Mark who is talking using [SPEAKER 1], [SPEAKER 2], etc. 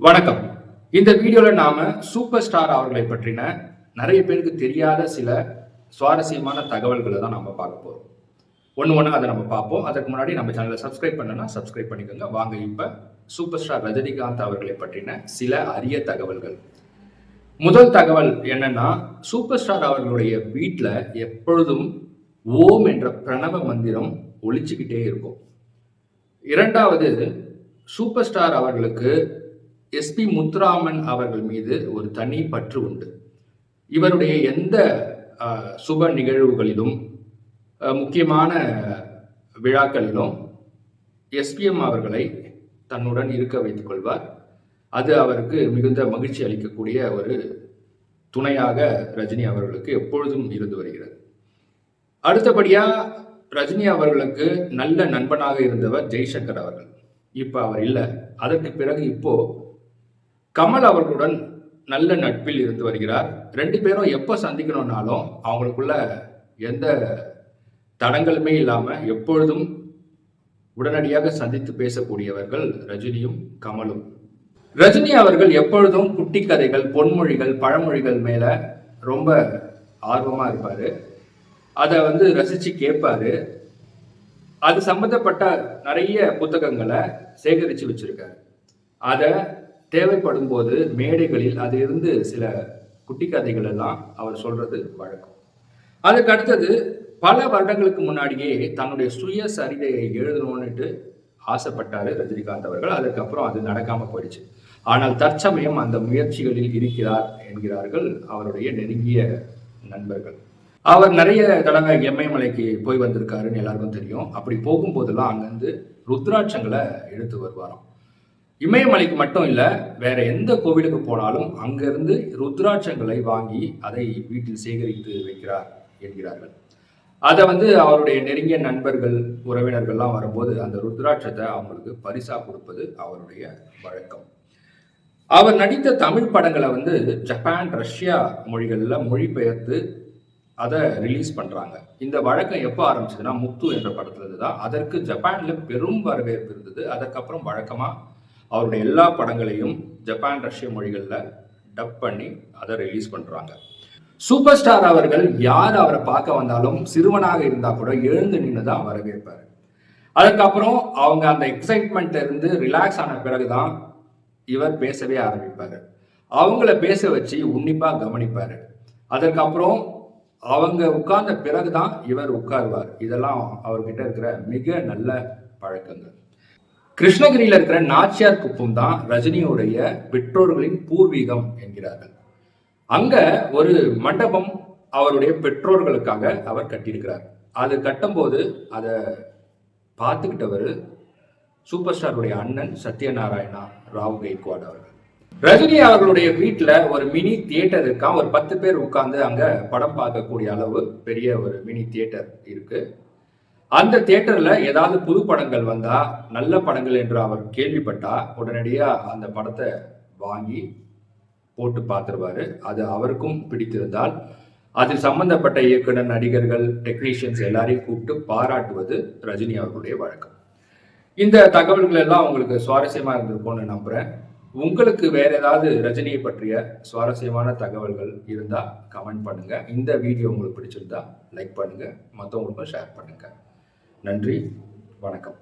[SPEAKER 1] வணக்கம். இந்த வீடியோவில் நாம சூப்பர் ஸ்டார் அவர்களை பற்றின நிறைய பேருக்கு தெரியாத சில சுவாரஸ்யமான தகவல்களை தான் நம்ம பார்க்க போறோம். ஒன்று ஒன்று அதை நம்ம பார்ப்போம். அதுக்கு முன்னாடி நம்ம சேனலை சப்ஸ்கிரைப் பண்ணனா சப்ஸ்கிரைப் பண்ணிக்கோங்க. வாங்க இப்போ சூப்பர் ஸ்டார் ரஜினிகாந்த் அவர்களை பற்றின சில அரிய தகவல்கள். முதல் தகவல் என்னன்னா சூப்பர் ஸ்டார் அவர்களுடைய வீட்டில் எப்பொழுதும் ஓம் என்ற பிரணவ மந்திரம் ஒழிச்சுக்கிட்டே இருக்கும். இரண்டாவது சூப்பர் ஸ்டார் அவர்களுக்கு எஸ்பி முத்துராமன் அவர்கள் மீது ஒரு தனி பற்று உண்டு. இவருடைய எந்த சுப நிகழ்வுகளிலும் முக்கியமான விழாக்களிலும் எஸ்பிஎம் அவர்களை தன்னுடன் இருக்க வைத்துக் கொள்வார். அது அவருக்கு மிகுந்த மகிழ்ச்சி அளிக்கக்கூடிய ஒரு துணையாக ரஜினி அவர்களுக்கு எப்பொழுதும் இருந்து வருகிறது. அடுத்தபடியா ரஜினி அவர்களுக்கு நல்ல நண்பனாக இருந்தவர் ஜெய்சங்கர் அவர்கள். இப்போ அவர் இல்லை. அதற்கு பிறகு இப்போ கமல் அவர்களுடன் நல்ல நட்பில் இருந்து வருகிறார். ரெண்டு பேரும் எப்போ சந்திக்கணும்னாலும் அவங்களுக்குள்ள எந்த தடங்களுமே இல்லாமல் எப்பொழுதும் உடனடியாக சந்தித்து பேசக்கூடியவர்கள் ரஜினியும் கமலும். ரஜினி அவர்கள் எப்பொழுதும் குட்டி கதைகள் பொன்மொழிகள் பழமொழிகள் மேலே ரொம்ப ஆர்வமாக இருப்பார். அதை வந்து ரசித்து கேட்பாரு. அது சம்பந்தப்பட்ட நிறைய புத்தகங்களை சேகரித்து வச்சுருக்கார். அதை தேவைப்படும் போது மேடைகளில் அது இருந்து சில குட்டி கதைகள் எல்லாம் அவர் சொல்றது வழக்கம். அதுக்கு அடுத்தது பல வருடங்களுக்கு முன்னாடியே தன்னுடைய சுய சரிதையை எழுதணும்னுட்டு ஆசைப்பட்டாரு ரஜினிகாந்த் அவர்கள். அதுக்கப்புறம் அது நடக்காம போயிடுச்சு. ஆனால் தற்சமயம் அந்த முயற்சிகளில் இருக்கிறார் என்கிறார்கள் அவருடைய நெருங்கிய நண்பர்கள். அவர் நிறைய தடவை எம்ஐமலைக்கு போய் வந்திருக்காருன்னு எல்லாருக்கும் தெரியும். அப்படி போகும்போதெல்லாம் அங்கேருந்து ருத்ராட்சங்களை எடுத்து வருவாராம். இமயமலைக்கு மட்டும் இல்லை வேற எந்த கோவிலுக்கு போனாலும் அங்கிருந்து ருத்ராட்சங்களை வாங்கி அதை வீட்டில் சேகரித்து வைக்கிறார் என்கிறார்கள். அதை வந்து அவருடைய நெருங்கிய நண்பர்கள் உறவினர்கள்லாம் வரும்போது அந்த ருத்ராட்சத்தை அவங்களுக்கு பரிசா கொடுப்பது அவருடைய வழக்கம். அவர் நடித்த தமிழ் படங்களை வந்து ஜப்பான் ரஷ்யா மொழிகளில் மொழிபெயர்த்து அதை ரிலீஸ் பண்ணுறாங்க இந்த வழக்கம் எப்போ ஆரம்பிச்சதுன்னா முத்து என்ற படத்துல இருந்து தான் அதற்கு ஜப்பானில் பெரும் வரவேற்பு இருந்தது. அதற்கப்புறம் வழக்கமாக அவருடைய எல்லா படங்களையும் ஜப்பான் ரஷ்ய மொழிகளில் டப் பண்ணி அதை ரிலீஸ் பண்ணுறாங்க சூப்பர் ஸ்டார் அவர்கள் யார் அவரை பார்க்க வந்தாலும் சிறுவனாக இருந்தால் கூட எழுந்து நின்று தான் வரவேற்பார். அதுக்கப்புறம் அவங்க அந்த எக்ஸைட்மெண்ட்ல இருந்து ரிலாக்ஸ் ஆன பிறகுதான் இவர் பேசவே ஆரம்பிப்பார். அவங்கள பேச வச்சு உன்னிப்பாக கவனிப்பார். அதற்கப்புறம் அவங்க உட்கார்ந்த பிறகுதான் இவர் உட்காருவார். இதெல்லாம் அவர்கிட்ட இருக்கிற மிக நல்ல பழக்கங்கள். கிருஷ்ணகிரியில் இருக்கிற நாச்சியார் குப்பம் தான் ரஜினியுடைய பெற்றோர்களின் பூர்வீகம் என்கிறார்கள். அங்க ஒரு மண்டபம் அவருடைய பெற்றோர்களுக்காக அவர் கட்டியிருக்கிறார். அது கட்டும்போது அதை பார்த்துக்கிட்டவர் சூப்பர் ஸ்டாருடைய அண்ணன் சத்யநாராயணா ராவ் கெய்க்வாட் அவர்கள். ரஜினி அவர்களுடைய வீட்டில் ஒரு மினி தியேட்டர் இருக்கான் ஒரு பத்து பேர் உட்கார்ந்து அங்கே படம் பார்க்கக்கூடிய அளவு பெரிய ஒரு மினி தியேட்டர் இருக்குது அந்த தேட்டரில் ஏதாவது புது படங்கள் வந்தா நல்ல படங்கள் என்று அவர் கேள்விப்பட்டா உடனடியா அந்த படத்தை வாங்கி போட்டு பார்த்துருவாரு. அது அவருக்கும் பிடித்திருந்தால் அதில் சம்பந்தப்பட்ட இயக்குனர் நடிகர்கள் டெக்னீஷியன்ஸ் எல்லாரையும் கூப்பிட்டு பாராட்டுவது ரஜினி அவர்களுடைய வழக்கம். இந்த தகவல்கள் எல்லாம் உங்களுக்கு சுவாரஸ்யமா இருந்திருக்கும்னு நம்புறேன். உங்களுக்கு வேற ஏதாவது ரஜினியை பற்றிய சுவாரஸ்யமான தகவல்கள் இருந்தால் கமெண்ட் பண்ணுங்க. இந்த வீடியோ உங்களுக்கு பிடிச்சிருந்தா லைக் பண்ணுங்க. மற்றவங்களுக்கும் ஷேர் பண்ணுங்க. நன்றி வணக்கம்.